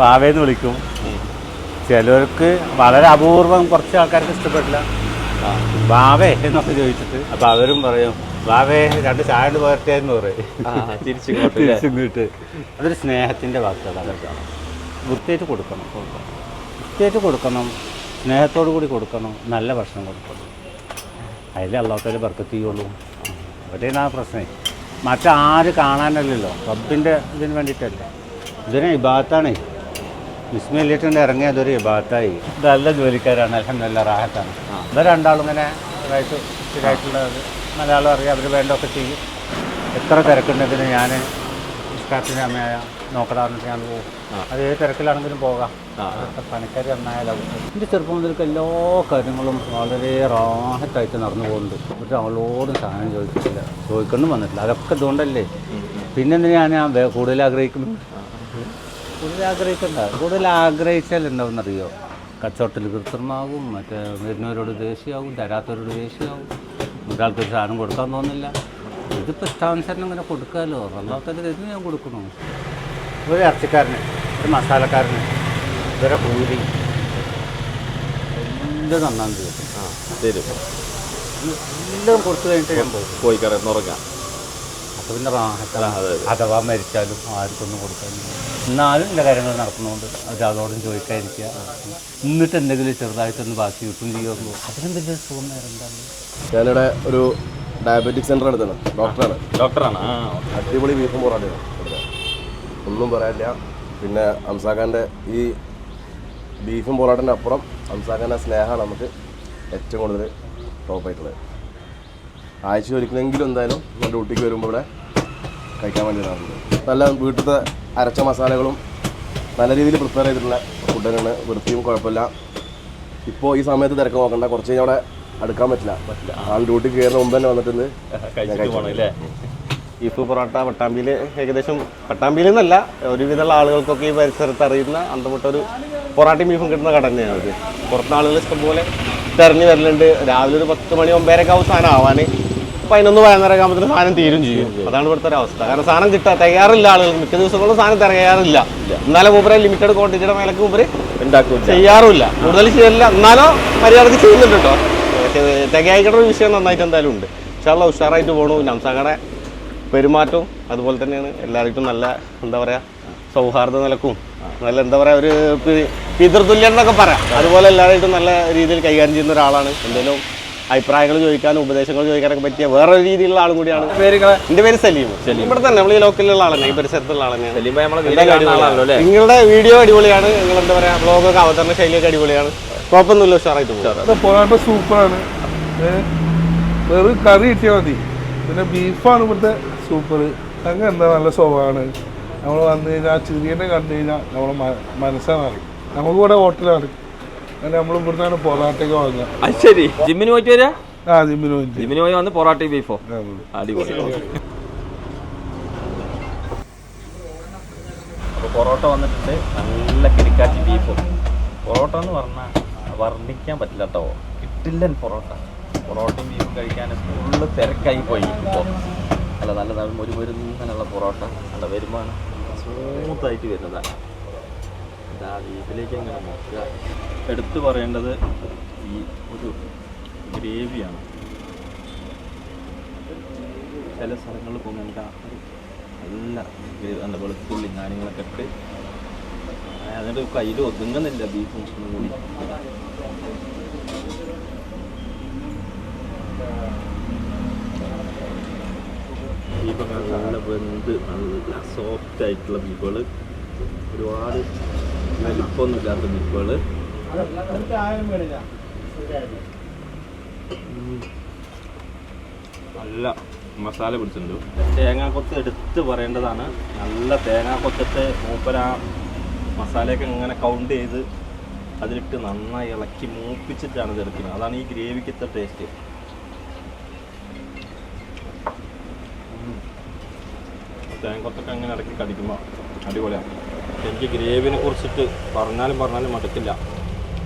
വാവേന്ന് വിളിക്കും. ചിലർക്ക് വളരെ അപൂർവം കുറച്ച് ആൾക്കാർക്ക് ഇഷ്ടപ്പെട്ടില്ല. വാവേ എന്നൊക്കെ ചോദിച്ചിട്ട് അപ്പൊ അവരും പറയും വാവേ രണ്ട് ചായണ്ട് പോരട്ടെ എന്ന് പറയും തിരിച്ചിങ്ങോട്ട് അതൊരു സ്നേഹത്തിന്റെ വാക്കുകളാണ് വൃത്തിയായിട്ട് കൊടുക്കണം. വൃത്തിയായിട്ട് കൊടുക്കണം. സ്നേഹത്തോടു കൂടി കൊടുക്കണം. നല്ല ഭക്ഷണം കൊടുക്കണം. അതിൽ അള്ളാഹുത്താൽ ബർക്കത്ത് ചെയ്യുള്ളൂ. അവിടെയാണ് ആ പ്രശ്നം. മറ്റാര് കാണാനല്ലല്ലോ. റബ്ബിന്റെ ഇതിന് വേണ്ടിയിട്ടല്ലേ. ഇതിന് ഇബാത്താണ് വിസ്മയിലിട്ടുണ്ട് ഇറങ്ങിയ അതൊരു വിഭാഗത്തായി നല്ല ജോലിക്കാരാണ് അലഹമില്ല റാഹത്താണ്. ഇവർ രണ്ടാളും ഇങ്ങനെ ഇതായിട്ട് മലയാളം അറിയാം അവർ വേണ്ടതൊക്കെ ചെയ്യും. എത്ര തിരക്കുണ്ടെങ്കിലും ഞാൻ ഇഷ്ടത്തിന്റെ അമ്മയായ നോക്കടാറുണ്ട് ഞാൻ പോകും അത് ഏത് തിരക്കിലാണെങ്കിലും പോകാം. പണിക്കാർ നന്നായാലും. എന്റെ ചെറുപ്പം മുതൽക്ക് എല്ലാ കാര്യങ്ങളും വളരെ റാഹത്തായിട്ട് നടന്നു പോകുന്നുണ്ട്. ഒരു അവളോടും സാധനം ചോദിച്ചിട്ടില്ല. ചോദിക്കൊണ്ടും വന്നിട്ടില്ല. അതൊക്കെ ഇതുകൊണ്ടല്ലേ. പിന്നെ ഞാൻ കൂടുതൽ ആഗ്രഹിക്കുന്നു കൂടുതൽ ആഗ്രഹിക്കണ്ട. കൂടുതൽ ആഗ്രഹിച്ചാൽ എന്താവുന്നറിയോ കച്ചവടത്തിൽ കൃത്രിമാകും മറ്റേ വരുന്നവരോട് ദേഷ്യമാകും തരാത്തവരോട് ദേഷ്യമാകും. ഒരാൾക്ക് ഒരു സാധനം കൊടുക്കാൻ തോന്നില്ല. ഇതിപ്പോൾ ഇഷ്ടാനുസരണം ഇങ്ങനെ കൊടുക്കാമല്ലോ അല്ലാത്തതിന്റെ തരുന്ന ഞാൻ കൊടുക്കണു ഒരു ഇറച്ചിക്കാരന് ഒരു മസാലക്കാരന് ഇവരെ കൂലി. എല്ലാം നന്നാന്ന് തീർക്കും ആ എല്ലാം കൊടുത്തു കഴിഞ്ഞിട്ട് ഞാൻ പോകും പോയി കിടന്നുറങ്ങാം അപ്പോൾ പിന്നെ അഥവാ മരിച്ചാലും ആർക്കൊന്നും കൊടുക്കാനില്ല എന്നാലും എന്റെ കാര്യങ്ങൾ നടത്തുന്നതുകൊണ്ട് അത് അതോടും ചോദിക്കാതിരിക്കുക. എന്നിട്ട് എന്തെങ്കിലും ചെറുതായിട്ടൊന്ന് ബാക്കി കിട്ടും ചെയ്യുമോ അതിനെന്തെങ്കിലും സുഖം നേരം എന്താണ്? ഞാനിവിടെ ഒരു ഡയബറ്റിക് സെന്റർ എടുത്തത് ഡോക്ടറാണ്. ഡോക്ടറാണ്? അടിപൊളി ബീഫും പൊറാട്ടയാണ് ഒന്നും പറയാനില്ല. പിന്നെ അംസാഖാന്റെ ഈ ബീഫും പൊറാട്ടന്റെ അപ്പുറം അംസാഖാന്റെ സ്നേഹമാണ് നമുക്ക് ഏറ്റവും കൂടുതൽ ടോപ്പായിട്ടുള്ളത് ആഴ്ച ഒരിക്കലെങ്കിലും എന്തായാലും ഡ്യൂട്ടിക്ക് വരുമ്പോൾ ഇവിടെ കഴിക്കാൻ വേണ്ടി വരാറുണ്ട്. നല്ല വീട്ടിലത്തെ അരച്ച മസാലകളും നല്ല രീതിയിൽ പ്രിപ്പയർ ചെയ്തിട്ടുള്ള ഫുഡ് ഫുഡിനാണ് വൃത്തിയും കുഴപ്പമില്ല. ഇപ്പോൾ ഈ സമയത്ത് തിരക്ക് നോക്കണ്ട. കുറച്ച് കഴിഞ്ഞാൽ അവിടെ അടുക്കാൻ പറ്റില്ല. ആൾ ഡ്യൂട്ടി കയറുന്ന മുമ്പ് തന്നെ വന്നിട്ടുണ്ട്. ബീഫ് പൊറോട്ട പട്ടാമ്പിയിൽ ഏകദേശം പട്ടാമ്പിയിൽ നിന്നല്ല ഒരുവിധമുള്ള ആളുകൾക്കൊക്കെ ഈ പരിസരത്ത് അറിയുന്ന അന്തമുട്ടൊരു പൊറാട്ടയും ബീഫും കിട്ടുന്ന കട തന്നെയാണ് ഇത് പുറത്തുനിന്ന് ആളുകൾ ഇഷ്ടംപോലെ തെരഞ്ഞു വരലുണ്ട്. രാവിലെ ഒരു പത്ത് മണി ഒമ്പതരൊക്കെ ആവും സാധനം ആവാൻ പതിനൊന്ന് പതിനൊന്നര ആകുമ്പോഴത്തേന് സാധനം തീരും ചെയ്യും. അതാണ് ഇവിടുത്തെ ഒരു അവസ്ഥ. കാരണം സാധനം കിട്ടാൻ തയ്യാറില്ല ആളുകൾ. മിക്ക ദിവസങ്ങളും സാധനം തിരയാറില്ല എന്നാലും ഊബറെ ലിമിറ്റഡ് ക്വാണ്ടിറ്റിയുടെ മേലക്ക് ഉണ്ടാക്കും ചെയ്യാറുമില്ല. കൂടുതൽ ചെയ്യില്ല എന്നാലും മര്യാദയ്ക്ക് ചെയ്യുന്നുണ്ട് കേട്ടോ തികയായിക്കണ ഒരു വിഷയം നന്നായിട്ട് എന്തായാലും ഉണ്ട്. പക്ഷേ ഉഷാറുള്ള ഉഷാറായിട്ട് പോണു. നംസാക്കടെ പെരുമാറ്റവും അതുപോലെ തന്നെയാണ് എല്ലാവർക്കും നല്ല എന്താ പറയുക സൗഹാർദ്ദ നിലക്കും. നല്ല എന്താ പറയുക ഒരു പിതൃതുല്യം എന്നൊക്കെ പറയാം. അതുപോലെ എല്ലാവരായിട്ടും നല്ല രീതിയിൽ കൈകാര്യം ചെയ്യുന്ന ഒരാളാണ്. എന്തെങ്കിലും അഭിപ്രായങ്ങൾ ചോദിക്കാനും ഉപദേശങ്ങൾ ചോദിക്കാനൊക്കെ പറ്റിയ വേറൊരു രീതിയിലുള്ള ആളും കൂടിയാണ്. എന്റെ പേര് സലീം. സലീം. ഇവിടെ തന്നെ നമ്മൾ ഈ ലോക്കലിലുള്ള ആളാണ് ഈ പരിസരത്തുള്ള ആളാണ്. നിങ്ങളുടെ വീഡിയോ അടിപൊളിയാണ്. നിങ്ങൾ എന്താ പറയാ ബ്ലോഗൊക്കെ അവതരണ ശൈലിയൊക്കെ അടിപൊളിയാണ്. കുഴപ്പമൊന്നുമില്ല ഉഷാറായിട്ട് പോകും. പൊറാട്ട സൂപ്പറാണ്. വെറും കറി കിട്ടിയാൽ മതി. പിന്നെ ബീഫാണ് ഇവിടുത്തെ സൂപ്പർ അങ്ങനെ എന്താ നല്ല സ്വഭാവമാണ്. നമ്മൾ വന്നു കഴിഞ്ഞാൽ ചെറിയനെ കണ്ടു കഴിഞ്ഞാൽ നമ്മളെ മനസ്സാണ് അറിയും നമുക്ക് ഇവിടെ ഹോട്ടലാണ്. അങ്ങനെ നമ്മൾ ഇവിടുന്നാണ് പൊറാട്ടയൊക്കെ വാങ്ങുക. അത് ശരി. ജിമ്മിന് പോയിട്ട് വരാ? ആ ജിമ്മിന് വേണ്ടി ജിമ്മിന് പോയി വന്ന് പൊറാട്ടയും ബീഫോ? അടിപൊളി. അപ്പോൾ പൊറോട്ട വന്നിട്ടുണ്ട്. നല്ല കിരിക്കാച്ചി ബീഫും. പൊറോട്ട എന്ന് പറഞ്ഞാൽ വർണിക്കാൻ പറ്റില്ല കേട്ടോ കിട്ടില്ല പൊറോട്ട. പൊറോട്ടയും ബീഫും കഴിക്കാൻ ഫുള്ള് തിരക്കായി പോയി ഇപ്പോൾ അല്ല നല്ല നല്ല ഒരു മുരുങ്ങനുള്ള പൊറോട്ട നല്ല വരുമാനം. സ്മൂത്തായിട്ട് വരുന്നതാണ് ഇതാ വീട്ടിലേക്ക് അങ്ങനെ നോക്കുക? എടുത്തു പറയേണ്ടത് ഈ ഒരു ഗ്രേവിയാണ്. ചില സ്ഥലങ്ങളിൽ പോകുമ്പോൾ നമുക്ക് ആ നല്ല നല്ല വെളുത്തുള്ളി കാര്യങ്ങളൊക്കെ ഇട്ട് അതിന്റെ കയ്യിൽ ഒതുങ്ങുന്നില്ല ബീഫ് ഒന്നും കൂടി. ബീഫൊക്കെ നല്ല വെന്ത് നല്ല സോഫ്റ്റ് ആയിട്ടുള്ള ബീഫുകൾ ഒരുപാട് വലിപ്പമൊന്നും ഇല്ലാത്ത ബീഫുകൾ നല്ല മസാല പിടിച്ചിട്ടുണ്ട്. തേങ്ങാക്കൊത്ത് എടുത്ത് പറയേണ്ടതാണ്. നല്ല തേങ്ങാക്കൊത്തത്തെ മൂപ്പര മസാലയൊക്കെ ഇങ്ങനെ കൗണ്ട് ചെയ്ത് അതിലിട്ട് നന്നായി ഇളക്കി മൂപ്പിച്ചിട്ടാണ് ഇത് എടുക്കുന്നത്. അതാണ് ഈ ഗ്രേവിക്കത്തെ ടേസ്റ്റ് തേങ്ങക്കൊത്തൊക്കെ അങ്ങനെ ഇടയ്ക്ക് കടിക്കുമ്പോൾ അടിപൊളിയാണ് എനിക്ക് ഗ്രേവിനെ കുറിച്ചിട്ട് പറഞ്ഞാലും പറഞ്ഞാലും മടുക്കില്ല.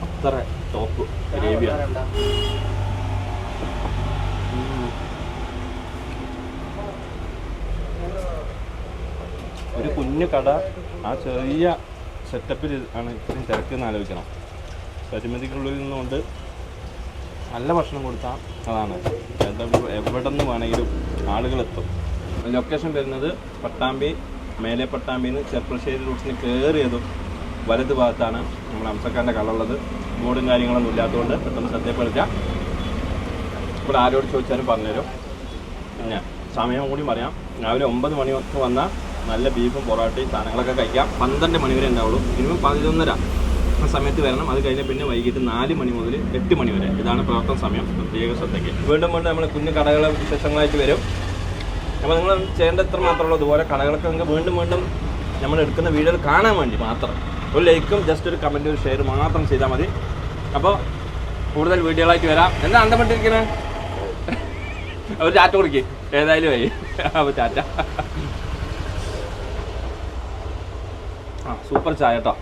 അത്ര ടോപ്പ് ഗ്രേവിയാണ്. ഒരു കുഞ്ഞു കട ആ ചെറിയ സെറ്റപ്പിൽ ആണ് ഇത്രയും തിരക്കെന്ന് ആലോചിക്കണം. പരിമിതിക്കുള്ളിൽ നിന്നുകൊണ്ട് നല്ല ഭക്ഷണം കൊടുത്താൽ അതാണ്. എവിടെ നിന്ന് വേണമെങ്കിലും ആളുകൾ എത്തും. ലൊക്കേഷൻ വരുന്നത് പട്ടാമ്പി മേലെ പട്ടാമ്പിന്ന് ചെർപ്പശ്ശേരി റൂട്ട്സിന് കയറിയതും വലത് ഭാഗത്താണ് നമ്മൾ അംസക്കാരന്റെ കള്ളുള്ളത്. ബോർഡും കാര്യങ്ങളൊന്നും ഇല്ലാത്തതുകൊണ്ട് പെട്ടെന്ന് ശ്രദ്ധപ്പെടുത്തുക ഇപ്പോൾ ആരോട് ചോദിച്ചാലും പറഞ്ഞുതരും. പിന്നെ സമയം കൂടി പറയാം. രാവിലെ ഒമ്പത് മണി വന്ന് വന്നാൽ നല്ല ബീഫും പൊറോട്ടയും സാധനങ്ങളൊക്കെ കഴിക്കാം. പന്ത്രണ്ട് മണി വരെ ഉണ്ടാവുള്ളൂ. മിനിമം പതിനൊന്നര ആ സമയത്ത് വരണം. അത് കഴിഞ്ഞാൽ പിന്നെ വൈകിട്ട് നാല് മണി മുതൽ എട്ട് മണി വരെ. ഇതാണ് പ്രവർത്തന സമയം. പ്രത്യേക ശ്രദ്ധയ്ക്ക്. വീണ്ടും വീണ്ടും നമ്മൾ കുഞ്ഞു കടകളെ വിശേഷങ്ങളായിട്ട് വരും. അപ്പോൾ നിങ്ങൾ ചെയ്യേണ്ട എത്ര മാത്രമുള്ളൂ അതുപോലെ കടകളൊക്കെ നിങ്ങൾക്ക് വീണ്ടും വീണ്ടും നമ്മൾ എടുക്കുന്ന വീഡിയോകൾ കാണാൻ വേണ്ടി മാത്രം. ഒരു ലൈക്കും ജസ്റ്റ് ഒരു കമന്റും ഒരു ഷെയർ മാത്രം ചെയ്താൽ മതി. അപ്പോൾ കൂടുതൽ വീഡിയോകളായിട്ട് വരാം. എന്താ അന്തപ്പെട്ടിരിക്കുന്നത് അവർ ചാറ്റ കുടിക്കേ. ഏതായാലും ആയി. അപ്പോൾ ചാറ്റ ആ സൂപ്പർ ചായ കേട്ടോ